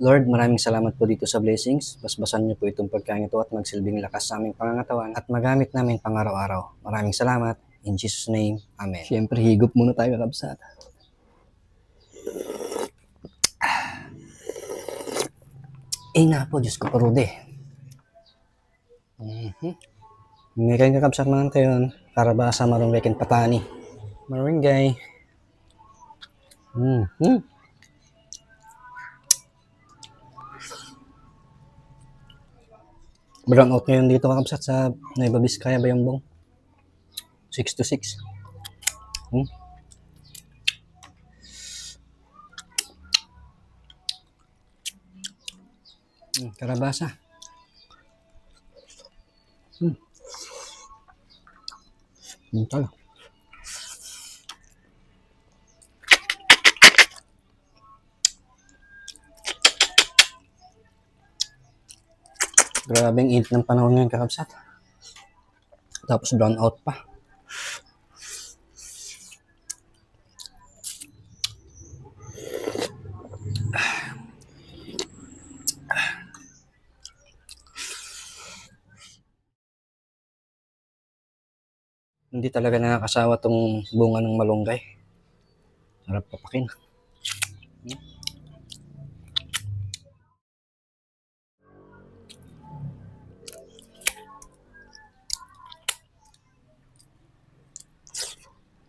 Lord, maraming salamat po dito sa blessings. Basbasan niyo po itong pagkain ito at magsilbing lakas sa aming pangangatawan at magamit namin pang araw-araw. Maraming salamat. In Jesus' name, Amen. Siyempre, higop muna tayo kakabsat. Eh na po, Diyos ko, parude. Mhm. May kayong kakabsat man kayo para ba sa marong weekend patani. Maringay. Mhm. Brown out ngayon dito kakabsat sa Nueva Vizcaya, Bayambong. 6 to 6. Hmm? Hmm, karabasa. Hmm. Hmm. Grabe ang init ng panahon ngayon kakabsat. Tapos brown out pa. Hindi talaga nakakasawa tong bunga ng malunggay. Sarap papakin.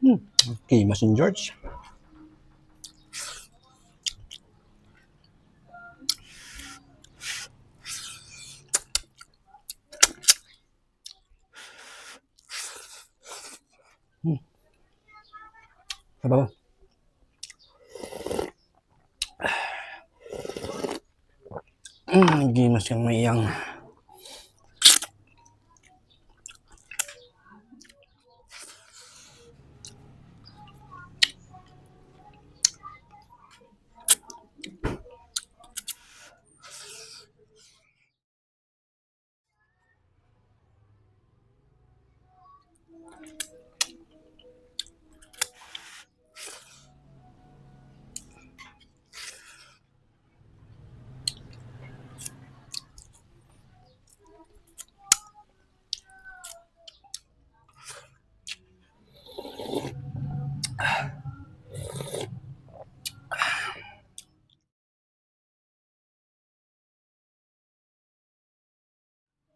Hmm. Okay, Masin George. Hmm. Sabaw. Hmm, gimas yung mayang.